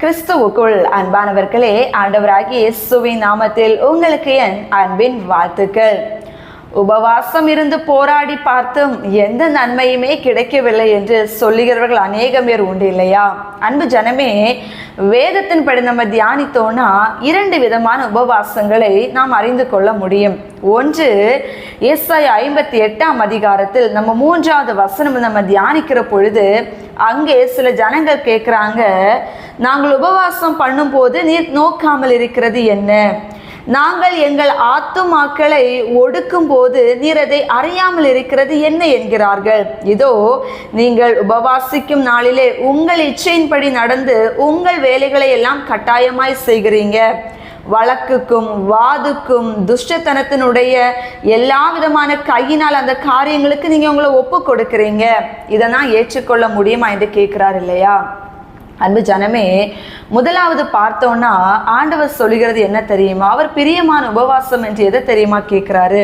கிறிஸ்துவுக்குள் அன்பானவர்களே ஆண்டவராகிய இயேசுவின் நாமத்தில் உங்களுக்கு என் அன்பின் வாழ்த்துக்கள். உபவாசம் இருந்து போராடி பார்த்தும் எந்த நன்மையுமே கிடைக்கவில்லை என்று சொல்லுகிறவர்கள் அநேகம் பேர் உண்டு இல்லையா? அன்பு ஜனமே வேதத்தின்படி நம்ம தியானித்தோம்னா இரண்டு விதமான உபவாசங்களை நாம் அறிந்து கொள்ள முடியும். ஒன்று எஸ்ஐ ஐம்பத்தி எட்டாம் அதிகாரத்தில் நம்ம மூன்றாவது வசனம் நம்ம தியானிக்கிற பொழுது அங்கே சில ஜனங்கள் கேட்குறாங்க நாங்கள் உபவாசம் பண்ணும்போது நீர் நோக்காமல் இருக்கிறது என்ன? நாங்கள் எங்கள் ஆத்துமாக்களை ஒடுக்கும் போது நீர் அதை அறியாமல் இருக்கிறது என்ன என்கிறார்கள்? இதோ நீங்கள் உபவாசிக்கும் நாளிலே உங்கள் இச்சையின்படி நடந்து உங்கள் வேலைகளை எல்லாம் கட்டாயமாய் செய்கிறீங்க. வழக்குக்கும் வாதுக்கும் துஷ்டத்தனத்தினுடைய எல்லா விதமான கையினால் அந்த காரியங்களுக்கு நீங்க உங்களை ஒப்பு கொடுக்குறீங்க. இதெல்லாம் ஏற்றுக்கொள்ள முடியுமா? என்று கேட்கிறார் இல்லையா? அன்பு ஜனமே முதலாவது பார்த்தோன்னா ஆண்டவர் சொல்லுகிறது என்ன தெரியுமா? அவர் பிரியமான உபவாசம் என்று எதை தெரியுமா கேட்குறாரு?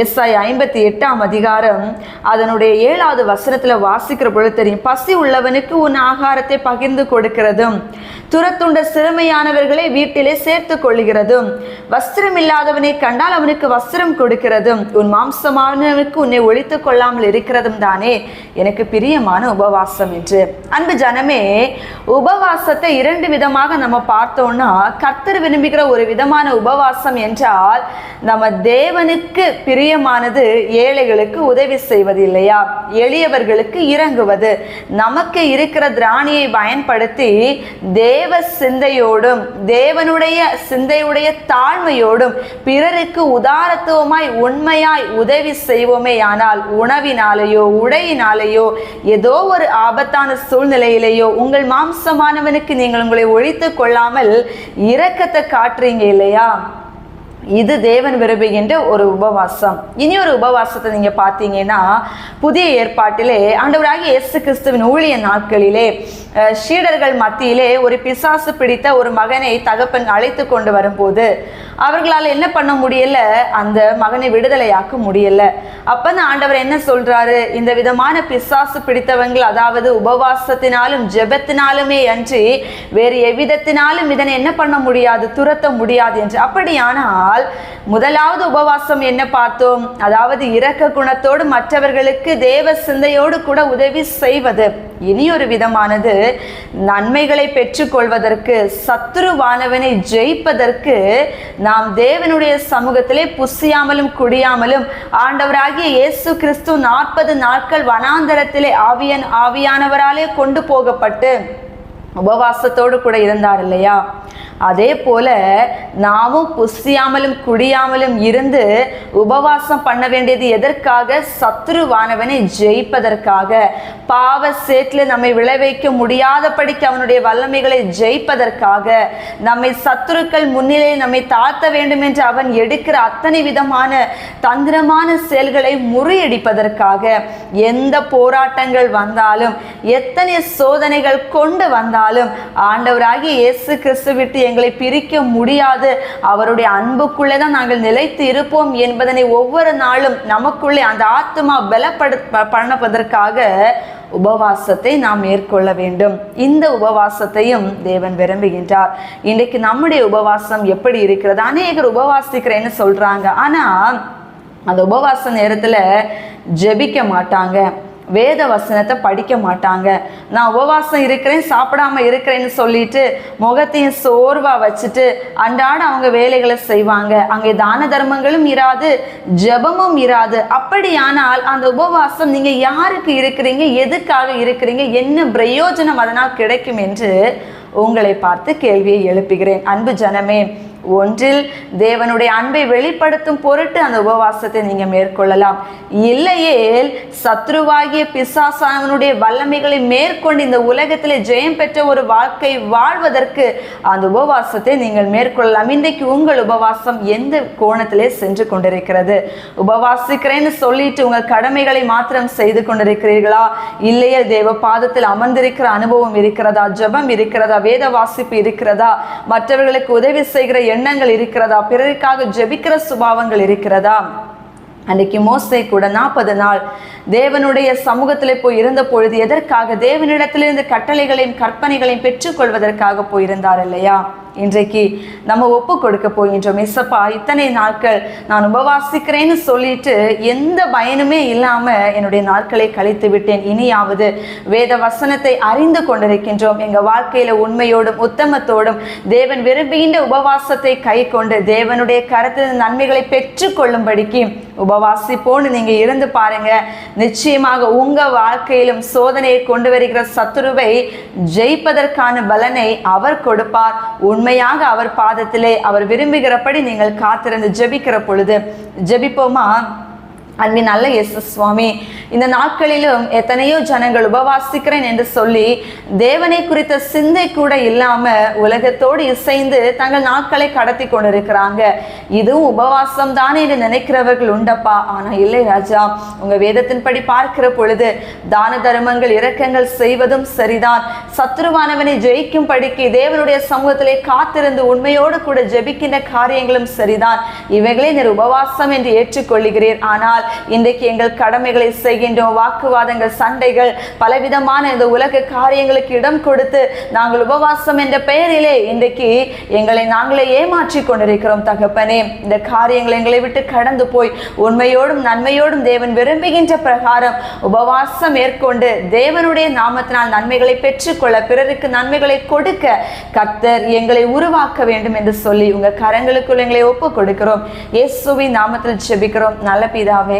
எஸ்ஐ ஐம்பத்தி எட்டாம் அதிகாரம் அதனுடைய ஏழாவது வசனத்தில் வாசிக்கிற பொழுது தெரியும் பசி உள்ளவனுக்கு உன் ஆகாரத்தை பகிர்ந்து கொடுக்கிறதும் துரத்துண்ட சிறுமையானவர்களை வீட்டிலே சேர்த்து கொள்ளுகிறதும் வஸ்திரம் இல்லாதவனை கண்டால் அவனுக்கு வஸ்திரம் கொடுக்கிறதும் உன் மாம்சமானவனுக்கு உன்னை ஒழித்து கொள்ளாமல் இருக்கிறதும் தானே எனக்கு பிரியமான உபவாசம் என்று. அன்பு ஜனமே உபவாசத்தை இரண்டு விதமாக நம்ம பார்த்தோம்னா கர்த்தர் விரும்புகிற ஒரு விதமான உபவாசம் என்றால் நம்ம தேவனுக்கு பிரியமானது ஏழைகளுக்கு உதவி செய்வது இல்லையா எளியவர்களுக்கு இறங்குவது. நமக்கு இருக்கிற திராணியை பயன்படுத்தி தேவ சிந்தையோடும் தேவனுடைய சிந்தையுடைய தாழ்மையோடும் பிறருக்கு உதாரத்துவமாய் உண்மையாய் உதவி செய்வோமே. ஆனால் உணவினாலேயோ உடையினாலேயோ ஏதோ ஒரு ஆபத்தான சூழ்நிலையிலேயோ உங்கள் மாம்சமானவனுக்கு நீங்கள் உங்களை ஒழித்து கொள்ளாமல் இரக்கத்தை காட்டுறீங்க இல்லையா? இது தேவன் விரும்புகின்ற ஒரு உபவாசம். இனி ஒரு உபவாசத்தை நீங்க பார்த்தீங்கன்னா புதிய ஏற்பாட்டிலே ஆண்டவராகிய இயேசு கிறிஸ்துவின் ஊழிய நாட்களிலே ஷீடர்கள் மத்தியிலே ஒரு பிசாசு பிடித்த ஒரு மகனை தகப்பன் அழைத்து கொண்டு வரும்போது அவர்களால் என்ன பண்ண முடியல? அந்த மகனை விடுதலையாக்க முடியல. அப்பதான் ஆண்டவர் என்ன சொல்றாரு? இந்த விதமான பிசாசு பிடித்தவங்கள் அதாவது உபவாசத்தினாலும் ஜெபத்தினாலுமே அன்றி வேறு எவ்விதத்தினாலும் இதனை என்ன பண்ண முடியாது துரத்த முடியாது என்று. அப்படியானால் முதலாவது உபவாசம் என்ன பார்த்தோம்? அதாவது இரக்க குணத்தோடு மற்றவர்களுக்கு தேவ சிந்தையோடு கூட உதவி செய்வது. இனியொரு விதமானது நன்மைகளை பெற்றுக்கொள்வதற்கு சத்துருவானவனை ஜெயிப்பதற்கு நாம் தேவனுடைய சமூகத்திலே புசியாமலும் குடியாமலும் ஆண்டவராகிய இயேசு கிறிஸ்து நாற்பது நாட்கள் வனாந்தரத்திலே ஆவியன் ஆவியானவராலே கொண்டு போகப்பட்டு உபவாசத்தோடு கூட இருந்தார் இல்லையா? அதே போல நாமும் புசியாமலும் குடியாமலும் இருந்து உபவாசம் பண்ண வேண்டியது எதற்காக? சத்ருவானவனை ஜெயிப்பதற்காக. பாவ சேற்றில் நம்மை விளைவிக்க முடியாதபடிக்கு அவனுடைய வல்லமைகளை ஜெயிப்பதற்காக. நம்மை சத்துருக்கள் முன்னிலையில் நம்மை தாழ்த்த வேண்டும் என்று அவன் எடுக்கிற அத்தனை விதமான தந்திரமான செயல்களை முறியடிப்பதற்காக. எந்த போராட்டங்கள் வந்தாலும் எத்தனை சோதனைகள் கொண்டு வந்தாலும் ஆண்டவராகி இயேசு கிறிஸ்து விட்டு எங்களை பிரிக்க முடியாது. அவருடைய அன்புக்குள்ளே தான் நாங்கள் நிலைத்து இருப்போம் என்பதனை ஒவ்வொரு நாளும் நமக்குள்ளே அந்த ஆத்மா பலப்படு பண்ணப்பதற்காக உபவாசத்தை நாம் மேற்கொள்ள வேண்டும். இந்த உபவாசத்தையும் தேவன் விரும்புகின்றார். இன்றைக்கு நம்முடைய உபவாசம் எப்படி இருக்கிறது? அநேகர் உபவாசிக்கிறேன்னு சொல்றாங்க? ஆனா அந்த உபவாச நேரத்துல ஜெபிக்க மாட்டாங்க. வேத வசனத்தை படிக்க மாட்டாங்க. நான் உபவாசம் இருக்கிறேன் சாப்பிடாம இருக்கிறேன்னு சொல்லிட்டு முகத்தையும் சோர்வா வச்சுட்டு அன்றாட அவங்க வேலைகளை செய்வாங்க. அங்கே தான தர்மங்களும் இராது ஜெபமும் இராது. அப்படியானால் அந்த உபவாசம் நீங்க யாருக்கு இருக்கிறீங்க எதுக்காக இருக்கிறீங்க என்ன பிரயோஜனம் அதனால் கிடைக்கும் என்று உங்களை பார்த்து கேள்வியை எழுப்புகிறேன். அன்பு ஜனமே ஒன்றில் தேவனுடைய அன்பை வெளிப்படுத்தும் பொருட்டு அந்த உபவாசத்தை நீங்க மேற்கொள்ளலாம். இல்லையேல் சத்ருவாகிய பிசாசானவனுடைய வல்லமைகளை மேற்கொண்டு இந்த உலகத்திலே ஜெயம் பெற்ற ஒரு வாழ்க்கை வாழ்வதற்கு அந்த உபவாசத்தை நீங்கள் மேற்கொள்ளலாம். இன்றைக்கு உங்கள் உபவாசம் எந்த கோணத்திலே சென்று கொண்டிருக்கிறது? உபவாசிக்கிறேன்னு சொல்லிட்டு உங்கள் கடமைகளை மாத்திரம் செய்து கொண்டிருக்கிறீர்களா? இல்லையே தேவ பாதத்தில் அமர்ந்திருக்கிற அனுபவம் இருக்கிறதா? ஜெபம் இருக்கிறதா? வேத வாசிப்பு இருக்கிறதா? மற்றவர்களுக்கு உதவி செய்கிற எண்ணங்கள் இருக்கிறதா? பிறருக்காக ஜெபிக்கிற சுபாவங்கள் இருக்கிறதா? அன்றைக்கு மோசை கூட நாற்பது நாள் தேவனுடைய சமூகத்திலே போய் இருந்த பொழுது எதற்காக? தேவனிடத்திலிருந்து கட்டளைகளையும் கற்பனைகளையும் பெற்றுக்கொள்வதற்காக போயிருந்தார் இல்லையா? இன்றைக்கு நம்ம ஒப்பு கொடுக்க போகின்றோம். இசப்பா இத்தனை நாட்கள் நான் உபவாசிக்கிறேன்னு சொல்லிட்டு எந்த பயனுமே இல்லாம என்னுடைய நாட்களை கழித்து விட்டேன். இனியாவது வேத வசனத்தை அறிந்து கொண்டிருக்கின்றோம். எங்க வாழ்க்கையில உண்மையோடும் உத்தமத்தோடும் தேவன் விரும்புகின்ற உபவாசத்தை கை கொண்டு தேவனுடைய கரத்தில் நன்மைகளை பெற்றுக்கொள்ளும்படிக்கு உபவாசிப்போன்னு நீங்க இருந்து பாருங்க. நிச்சயமாக உங்க வாழ்க்கையிலும் சோதனையை கொண்டு வருகிற சத்துருவை ஜெயிப்பதற்கான பலனை அவர் கொடுப்பார். உன் உண்மையாக அவர் பாதத்திலே அவர் விரும்புகிறபடி நீங்கள் காத்திருந்து ஜெபிக்கிற பொழுது ஜெபிப்போமா? அன்பின் நல்ல இயேசு சுவாமி இந்த நாட்களிலும் எத்தனையோ ஜனங்கள் உபவாசிக்கிறேன் என்று சொல்லி தேவனை குறித்த சிந்தை கூட இல்லாம உலகத்தோடு இசைந்து தங்கள் நாட்களை கடத்தி கொண்டிருக்கிறாங்க. இதுவும் உபவாசம் தானே என்று நினைக்கிறவர்கள் உண்டப்பா? ஆனா இல்லை ராஜா உங்க வேதத்தின்படி பார்க்கிற பொழுது தான தர்மங்கள் இரக்கங்கள் செய்வதும் சரிதான். சத்ருவானவனை ஜெயிக்கும் படிக்கு தேவனுடைய சமூகத்திலே காத்திருந்து உண்மையோடு கூட ஜெபிக்கின்ற காரியங்களும் சரிதான். இவைகளை நீர் உபவாசம் என்று ஏற்றுக்கொள்கிறீர் ஆனால் இன்றைக்கு எங்கள் கடமைகளை செய்கின்றோம். வாக்குவாதங்கள் சண்டைகள் பலவிதமான இந்த உலக காரியங்களுக்கு இடம் கொடுத்து நாங்கள் உபவாசம் என்ற பெயரிலே இன்றைக்கு எங்களை நாங்களே ஏமாற்றி கொண்டிருக்கிறோம் தகப்பனே. இந்த காரியங்கள் எங்களை விட்டு கடந்து போய் உண்மையோடும் நன்மையோடும் தேவன் விரும்புகின்ற பிரகாரம் உபவாசம் மேற்கொண்டு தேவனுடைய நாமத்தினால் நன்மைகளை பெற்றுக்கொள்ள பிறருக்கு நன்மைகளை கொடுக்க கர்த்தர் எங்களை உருவாக்க வேண்டும் என்று சொல்லி உங்க கரங்களுக்குள் எங்களை ஒப்பு கொடுக்கிறோம். இயேசுவின் நாமத்தில் செபிக்கிறோம் நல்ல பிதாவே